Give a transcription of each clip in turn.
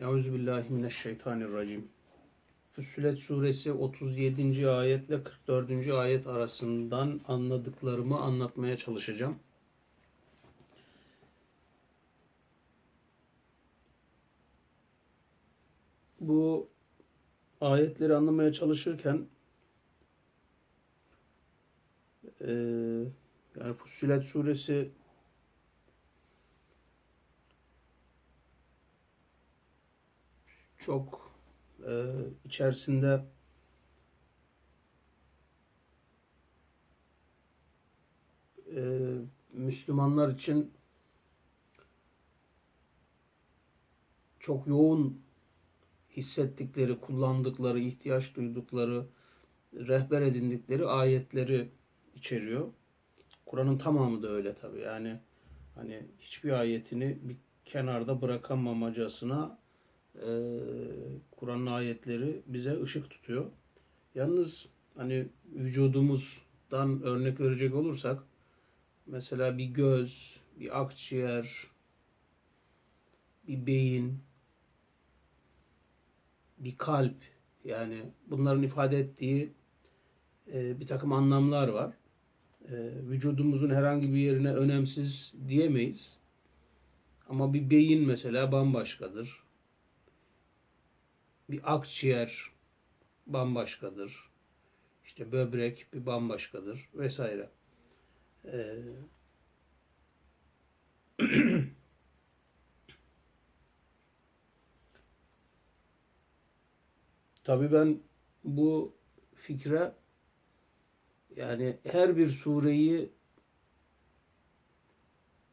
Euzubillahimineşşeytanirracim. Füssilet suresi 37. ayetle 44. ayet arasından anladıklarımı anlatmaya çalışacağım. Bu ayetleri anlamaya çalışırken eee yani Fussilet suresi çok e, içerisinde e, Müslümanlar için çok yoğun hissettikleri, kullandıkları, ihtiyaç duydukları, rehber edindikleri ayetleri içeriyor. Kur'an'ın tamamı da öyle tabii. Yani hani hiçbir ayetini bir kenarda bırakamamacasına e, Kur'an'ın ayetleri bize ışık tutuyor. Yalnız hani vücudumuzdan örnek verecek olursak mesela bir göz, bir akciğer, bir beyin, bir kalp yani bunların ifade ettiği e, bir takım anlamlar var. E, vücudumuzun herhangi bir yerine önemsiz diyemeyiz. Ama bir beyin mesela bambaşkadır bir akciğer bambaşkadır. İşte böbrek bir bambaşkadır vesaire. Ee, Tabii ben bu fikre yani her bir sureyi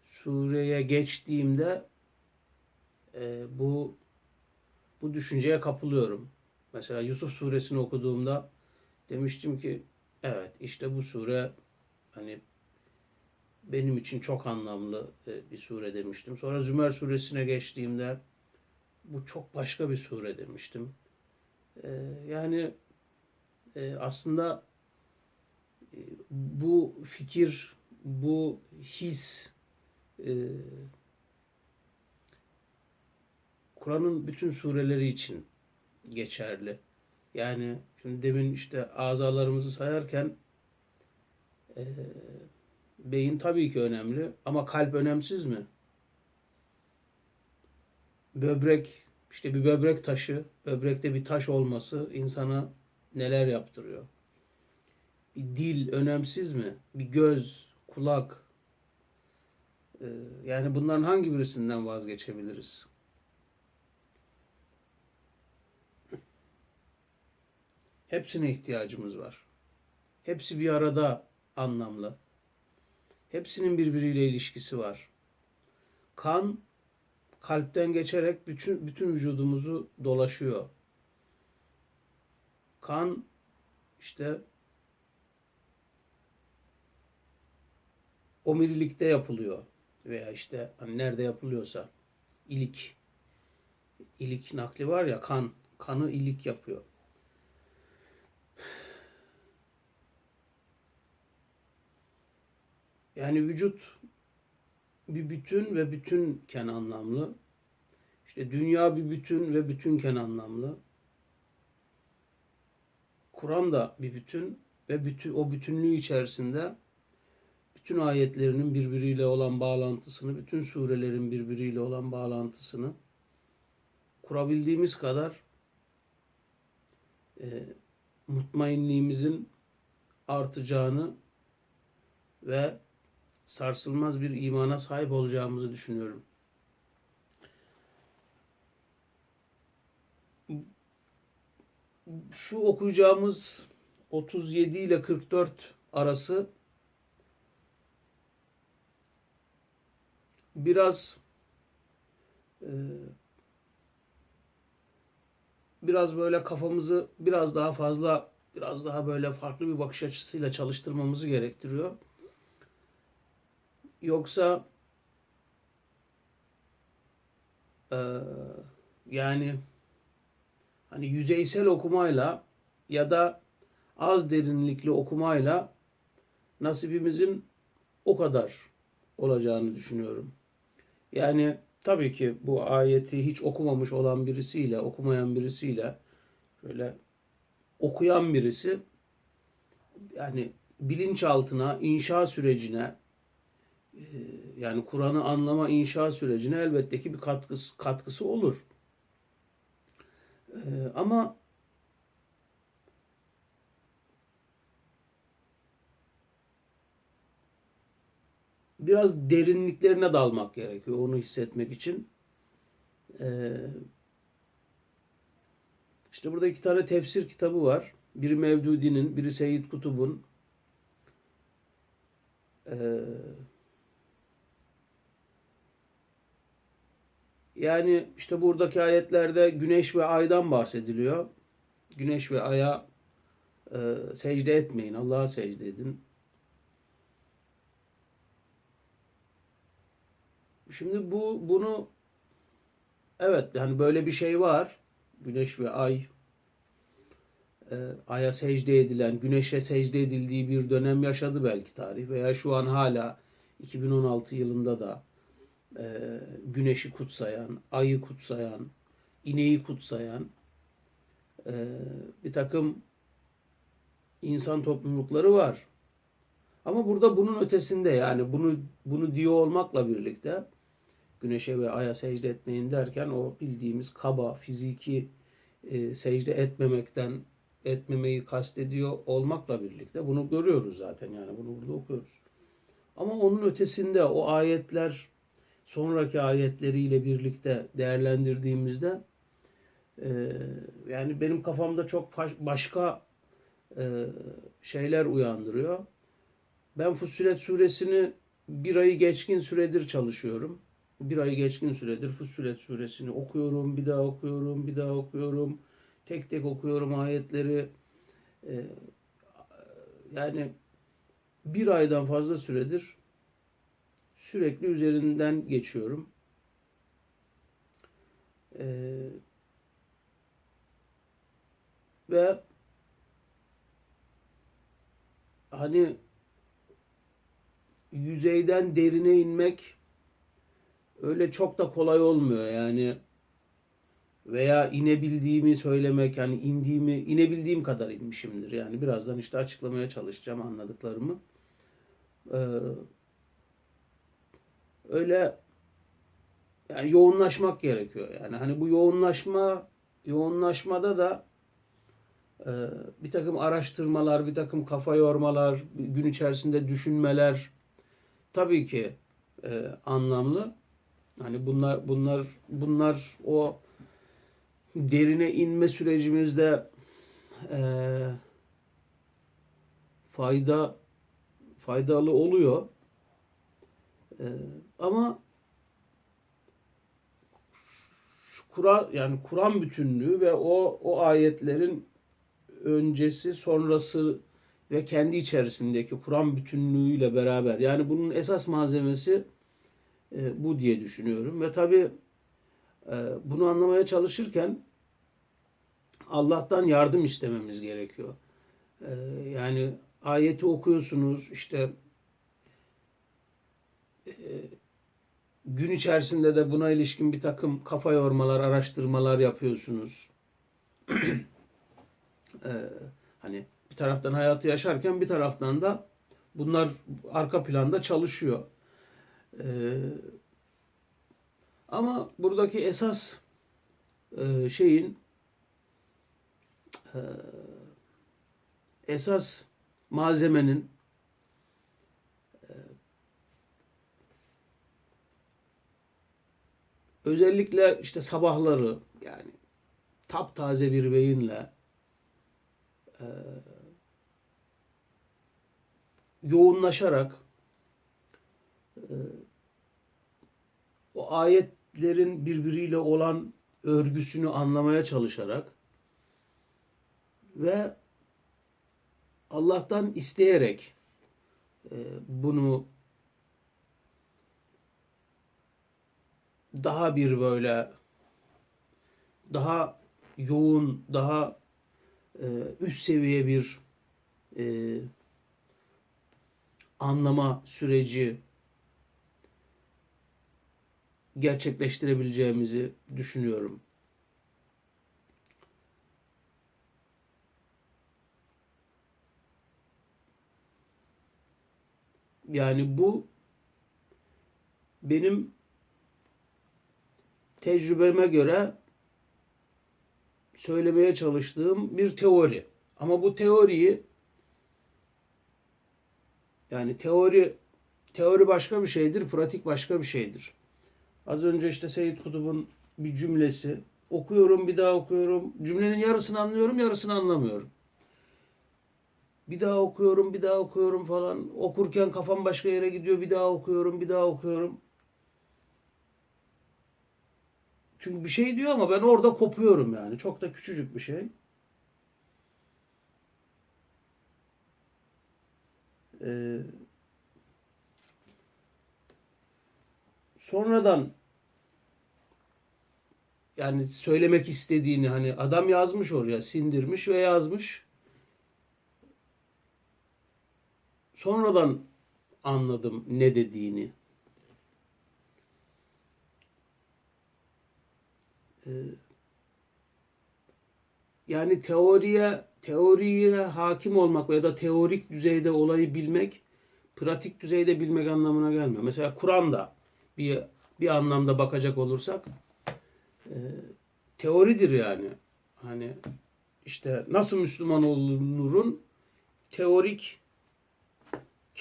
sureye geçtiğimde e, bu bu düşünceye kapılıyorum. Mesela Yusuf suresini okuduğumda demiştim ki evet işte bu sure hani benim için çok anlamlı e, bir sure demiştim. Sonra Zümer suresine geçtiğimde bu çok başka bir sure demiştim. E, yani e, aslında bu fikir, bu his Kur'an'ın bütün sureleri için geçerli. Yani şimdi demin işte azalarımızı sayarken e, beyin tabii ki önemli ama kalp önemsiz mi? Böbrek, işte bir böbrek taşı, böbrekte bir taş olması insana neler yaptırıyor? Bir dil önemsiz mi? Bir göz, kulak. E, yani bunların hangi birisinden vazgeçebiliriz? Hepsine ihtiyacımız var. Hepsi bir arada anlamlı. Hepsinin birbiriyle ilişkisi var. Kan kalpten geçerek bütün bütün vücudumuzu dolaşıyor. Kan işte omurilikte yapılıyor veya işte hani nerede yapılıyorsa ilik ilik nakli var ya kan kanı ilik yapıyor. Yani vücut bir bütün ve bütünken anlamlı. İşte dünya bir bütün ve bütünken anlamlı. Kur'an da bir bütün ve bütün, o bütünlüğü içerisinde bütün ayetlerinin birbiriyle olan bağlantısını, bütün surelerin birbiriyle olan bağlantısını kurabildiğimiz kadar e, mutmainliğimizin artacağını ve sarsılmaz bir imana sahip olacağımızı düşünüyorum. Şu okuyacağımız 37 ile 44 arası biraz e, biraz böyle kafamızı biraz daha fazla biraz daha böyle farklı bir bakış açısıyla çalıştırmamızı gerektiriyor. Yoksa e, yani hani yüzeysel okumayla ya da az derinlikli okumayla nasibimizin o kadar olacağını düşünüyorum. Yani tabii ki bu ayeti hiç okumamış olan birisiyle, okumayan birisiyle böyle okuyan birisi yani bilinçaltına, inşa sürecine yani Kur'an'ı anlama inşa sürecine elbette ki bir katkısı katkısı olur. E, ama biraz derinliklerine dalmak gerekiyor onu hissetmek için. Ee, işte burada iki tane tefsir kitabı var. Biri Mevdudi'nin, biri Seyyid Kutub'un. Ee, yani işte buradaki ayetlerde güneş ve aydan bahsediliyor. Güneş ve aya e, secde etmeyin, Allah'a secde edin. Şimdi bu bunu evet yani böyle bir şey var. Güneş ve ay e, aya secde edilen, güneşe secde edildiği bir dönem yaşadı belki tarih veya şu an hala 2016 yılında da e, güneşi kutsayan, ayı kutsayan, ineği kutsayan e, bir takım insan toplulukları var. Ama burada bunun ötesinde yani bunu bunu diyor olmakla birlikte güneşe ve aya secde etmeyin derken o bildiğimiz kaba, fiziki e, secde etmemekten etmemeyi kastediyor olmakla birlikte bunu görüyoruz zaten yani bunu burada okuyoruz. Ama onun ötesinde o ayetler sonraki ayetleriyle birlikte değerlendirdiğimizde e, yani benim kafamda çok başka e, şeyler uyandırıyor. Ben Fussilet suresini bir ayı geçkin süredir çalışıyorum bir ay geçkin süredir Fussilet suresini okuyorum, bir daha okuyorum, bir daha okuyorum. Tek tek okuyorum ayetleri. Ee, yani bir aydan fazla süredir sürekli üzerinden geçiyorum. Ee, ve hani yüzeyden derine inmek öyle çok da kolay olmuyor. Yani veya inebildiğimi söylemek yani indiğimi inebildiğim kadar inmişimdir. Yani birazdan işte açıklamaya çalışacağım anladıklarımı. Ee, öyle yani yoğunlaşmak gerekiyor yani hani bu yoğunlaşma yoğunlaşmada da e, bir takım araştırmalar bir takım kafa yormalar gün içerisinde düşünmeler tabii ki e, anlamlı Hani bunlar bunlar bunlar o derine inme sürecimizde e, fayda faydalı oluyor. E, ama Kur'an yani Kur'an bütünlüğü ve o o ayetlerin öncesi sonrası ve kendi içerisindeki Kur'an bütünlüğüyle beraber yani bunun esas malzemesi e, bu diye düşünüyorum. Ve tabi e, bunu anlamaya çalışırken Allah'tan yardım istememiz gerekiyor. E, yani ayeti okuyorsunuz işte gün içerisinde de buna ilişkin bir takım kafa yormalar, araştırmalar yapıyorsunuz. e, hani bir taraftan hayatı yaşarken bir taraftan da bunlar arka planda çalışıyor. Ee, ama buradaki esas e, şeyin e, esas malzemenin özellikle işte sabahları yani taptaze bir beyinle e, yoğunlaşarak e, o ayetlerin birbiriyle olan örgüsünü anlamaya çalışarak ve Allah'tan isteyerek e, bunu daha bir böyle daha yoğun, daha e, üst seviye bir e, anlama süreci gerçekleştirebileceğimizi düşünüyorum. Yani bu benim tecrübeme göre söylemeye çalıştığım bir teori. Ama bu teoriyi yani teori teori başka bir şeydir, pratik başka bir şeydir. Az önce işte Seyyid Kutub'un bir cümlesi. Okuyorum, bir daha okuyorum. Cümlenin yarısını anlıyorum, yarısını anlamıyorum. Bir daha okuyorum, bir daha okuyorum falan. Okurken kafam başka yere gidiyor, bir daha okuyorum, bir daha okuyorum. Çünkü bir şey diyor ama ben orada kopuyorum yani. Çok da küçücük bir şey. Ee, sonradan yani söylemek istediğini hani adam yazmış oraya sindirmiş ve yazmış. Sonradan anladım ne dediğini. Yani teoriye teoriye hakim olmak ya da teorik düzeyde olayı bilmek pratik düzeyde bilmek anlamına gelmiyor. Mesela Kur'an'da bir bir anlamda bakacak olursak e, teoridir yani. Hani işte nasıl Müslüman olunurun teorik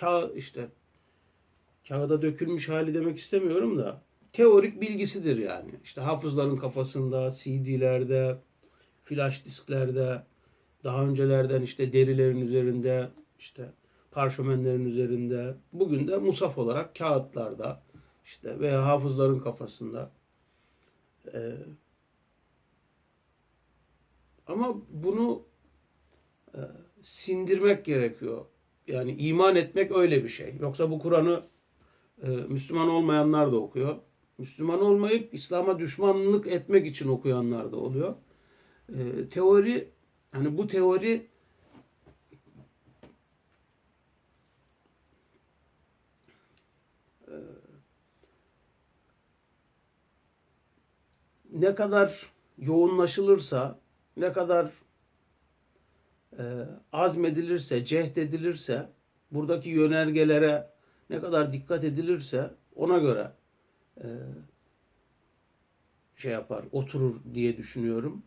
ka işte kağıda dökülmüş hali demek istemiyorum da teorik bilgisidir yani. İşte hafızların kafasında, CD'lerde, flash disklerde, daha öncelerden işte derilerin üzerinde, işte parşömenlerin üzerinde, bugün de musaf olarak kağıtlarda işte veya hafızların kafasında. Ee, ama bunu e, sindirmek gerekiyor. Yani iman etmek öyle bir şey. Yoksa bu Kur'an'ı e, Müslüman olmayanlar da okuyor. Müslüman olmayıp İslam'a düşmanlık etmek için okuyanlar da oluyor. E, teori, yani bu teori e, ne kadar yoğunlaşılırsa, ne kadar e, azmedilirse, cehd edilirse, buradaki yönergelere ne kadar dikkat edilirse ona göre e, şey yapar, oturur diye düşünüyorum.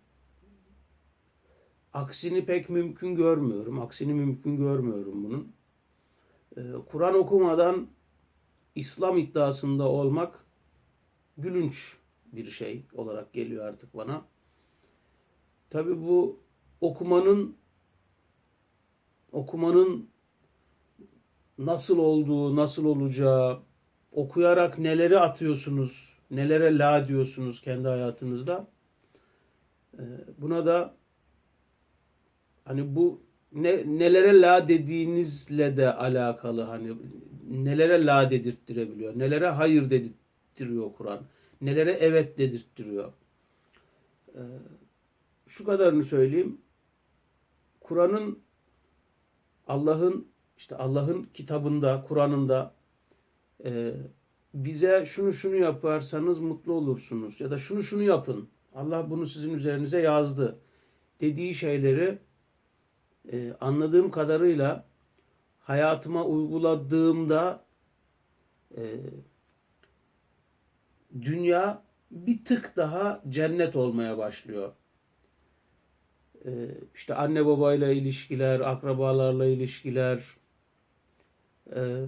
Aksini pek mümkün görmüyorum. Aksini mümkün görmüyorum bunun. E, Kur'an okumadan İslam iddiasında olmak gülünç bir şey olarak geliyor artık bana. Tabi bu okumanın okumanın nasıl olduğu, nasıl olacağı, okuyarak neleri atıyorsunuz, nelere la diyorsunuz kendi hayatınızda. Ee, buna da hani bu ne, nelere la dediğinizle de alakalı hani nelere la dedirttirebiliyor, nelere hayır dedirttiriyor Kur'an, nelere evet dedirttiriyor. Ee, şu kadarını söyleyeyim. Kur'an'ın Allah'ın işte Allah'ın kitabında, Kur'an'ında e, bize şunu şunu yaparsanız mutlu olursunuz ya da şunu şunu yapın. Allah bunu sizin üzerinize yazdı dediği şeyleri e, anladığım kadarıyla hayatıma uyguladığımda e, dünya bir tık daha cennet olmaya başlıyor. E, işte anne babayla ilişkiler, akrabalarla ilişkiler, e,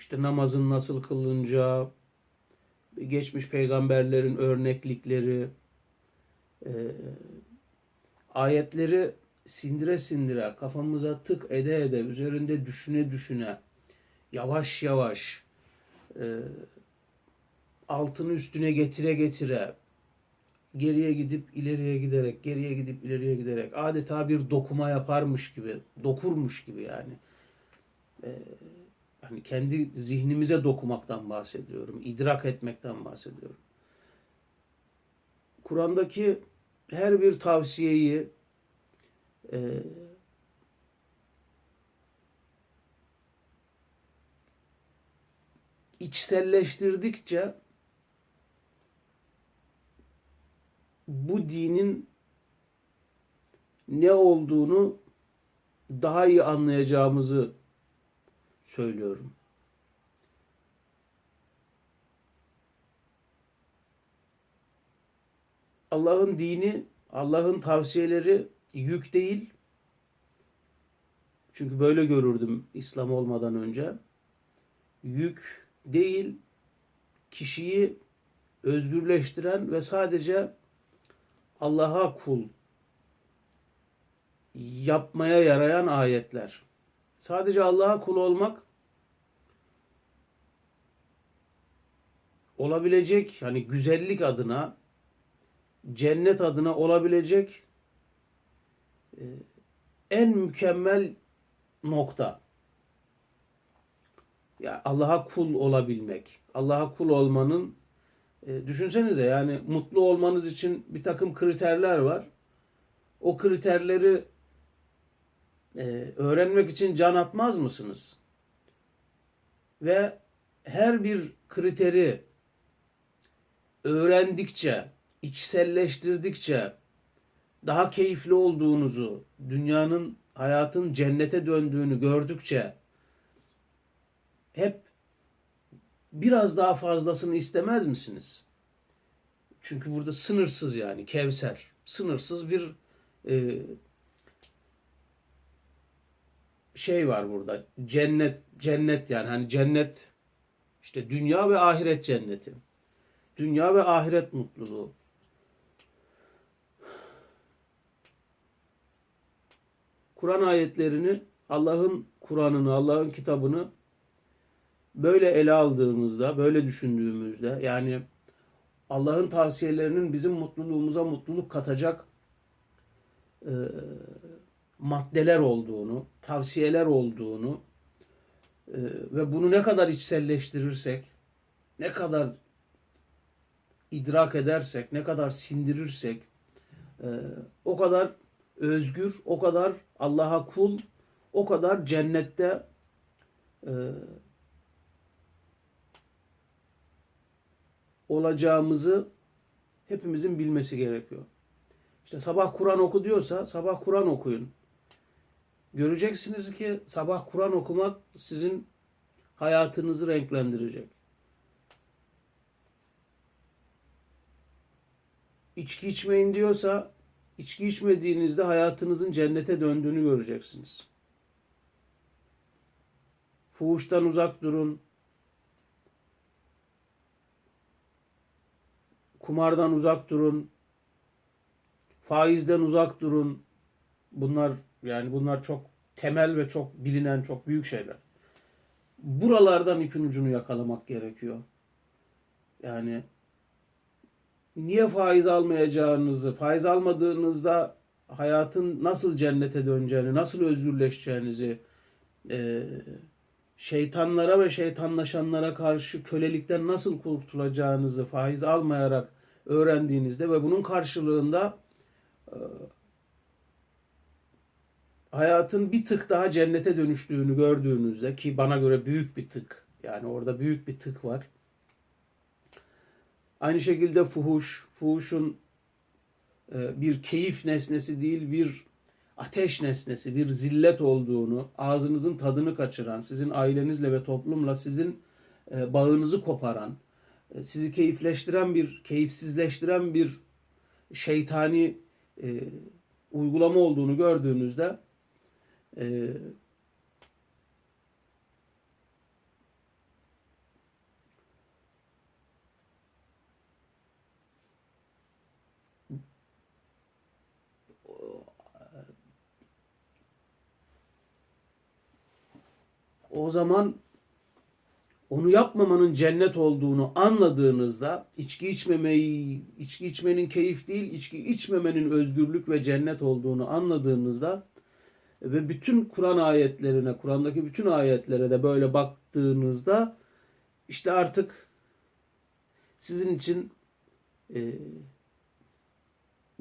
işte namazın nasıl kılınacağı, geçmiş peygamberlerin örneklikleri, e, ayetleri sindire sindire, kafamıza tık ede ede, üzerinde düşüne düşüne, yavaş yavaş, e, altını üstüne getire getire, geriye gidip ileriye giderek, geriye gidip ileriye giderek, adeta bir dokuma yaparmış gibi, dokurmuş gibi yani. E, hani kendi zihnimize dokumaktan bahsediyorum, idrak etmekten bahsediyorum. Kur'an'daki her bir tavsiyeyi e, içselleştirdikçe bu dinin ne olduğunu daha iyi anlayacağımızı söylüyorum. Allah'ın dini, Allah'ın tavsiyeleri yük değil. Çünkü böyle görürdüm İslam olmadan önce. Yük değil, kişiyi özgürleştiren ve sadece Allah'a kul yapmaya yarayan ayetler. Sadece Allah'a kul olmak olabilecek hani güzellik adına cennet adına olabilecek e, en mükemmel nokta. Ya Allah'a kul olabilmek. Allah'a kul olmanın e, düşünsenize yani mutlu olmanız için bir takım kriterler var. O kriterleri e, öğrenmek için can atmaz mısınız? Ve her bir kriteri öğrendikçe, içselleştirdikçe daha keyifli olduğunuzu, dünyanın, hayatın cennete döndüğünü gördükçe hep biraz daha fazlasını istemez misiniz? Çünkü burada sınırsız yani Kevser, sınırsız bir e, şey var burada. Cennet, cennet yani hani cennet işte dünya ve ahiret cenneti. Dünya ve ahiret mutluluğu. Kur'an ayetlerini, Allah'ın Kur'an'ını, Allah'ın kitabını böyle ele aldığımızda, böyle düşündüğümüzde yani Allah'ın tavsiyelerinin bizim mutluluğumuza mutluluk katacak e, maddeler olduğunu, tavsiyeler olduğunu e, ve bunu ne kadar içselleştirirsek, ne kadar idrak edersek, ne kadar sindirirsek e, o kadar özgür, o kadar Allah'a kul, o kadar cennette e, olacağımızı hepimizin bilmesi gerekiyor. İşte sabah Kur'an oku diyorsa sabah Kur'an okuyun. Göreceksiniz ki sabah Kur'an okumak sizin hayatınızı renklendirecek. İçki içmeyin diyorsa içki içmediğinizde hayatınızın cennete döndüğünü göreceksiniz. Fuhuştan uzak durun. Kumardan uzak durun. Faizden uzak durun. Bunlar yani bunlar çok temel ve çok bilinen çok büyük şeyler. Buralardan ipin ucunu yakalamak gerekiyor. Yani niye faiz almayacağınızı, faiz almadığınızda hayatın nasıl cennete döneceğini, nasıl özgürleşeceğinizi, e, şeytanlara ve şeytanlaşanlara karşı kölelikten nasıl kurtulacağınızı faiz almayarak öğrendiğinizde ve bunun karşılığında e, hayatın bir tık daha cennete dönüştüğünü gördüğünüzde ki bana göre büyük bir tık yani orada büyük bir tık var. Aynı şekilde fuhuş, fuhuşun e, bir keyif nesnesi değil bir ateş nesnesi, bir zillet olduğunu, ağzınızın tadını kaçıran, sizin ailenizle ve toplumla sizin e, bağınızı koparan, e, sizi keyifleştiren bir, keyifsizleştiren bir şeytani uygulama olduğunu gördüğünüzde e, o zaman onu yapmamanın cennet olduğunu anladığınızda içki içmemeyi, içki içmenin keyif değil, içki içmemenin özgürlük ve cennet olduğunu anladığınızda ve bütün Kur'an ayetlerine, Kur'an'daki bütün ayetlere de böyle baktığınızda işte artık sizin için e,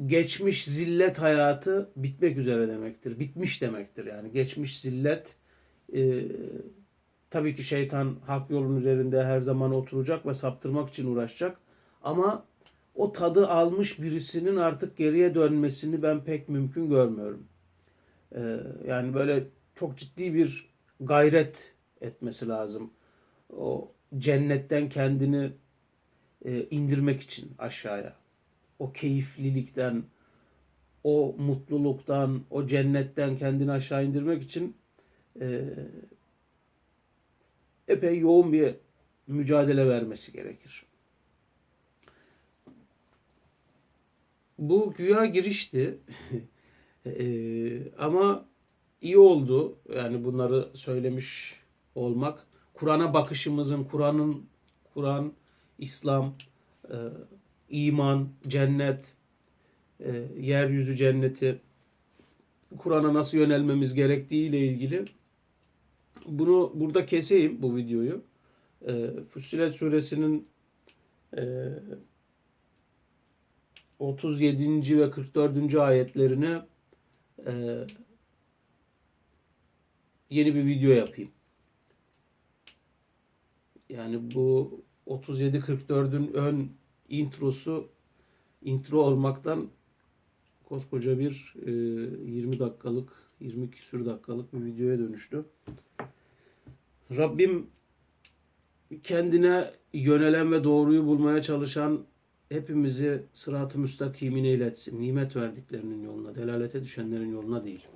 geçmiş zillet hayatı bitmek üzere demektir. Bitmiş demektir yani. Geçmiş zillet e, tabii ki şeytan hak yolun üzerinde her zaman oturacak ve saptırmak için uğraşacak. Ama o tadı almış birisinin artık geriye dönmesini ben pek mümkün görmüyorum. Ee, yani böyle çok ciddi bir gayret etmesi lazım. O cennetten kendini e, indirmek için aşağıya. O keyiflilikten, o mutluluktan, o cennetten kendini aşağı indirmek için e, epey yoğun bir mücadele vermesi gerekir. Bu güya girişti. Eee, ama iyi oldu. Yani bunları söylemiş olmak. Kur'an'a bakışımızın, Kur'an'ın, Kur'an, İslam, eee, iman, cennet, eee, yeryüzü cenneti, Kur'an'a nasıl yönelmemiz gerektiği ile ilgili bunu burada keseyim bu videoyu. Eee Fussilet suresinin eee 37. ve 44. ayetlerini eee, yeni bir video yapayım. Yani bu 37-44'ün ön introsu intro olmaktan koskoca bir eee, 20 dakikalık 20 küsür dakikalık bir videoya dönüştü. Rabbim kendine yönelen ve doğruyu bulmaya çalışan hepimizi sırat-ı müstakimine iletsin. Nimet verdiklerinin yoluna, delalete düşenlerin yoluna değil.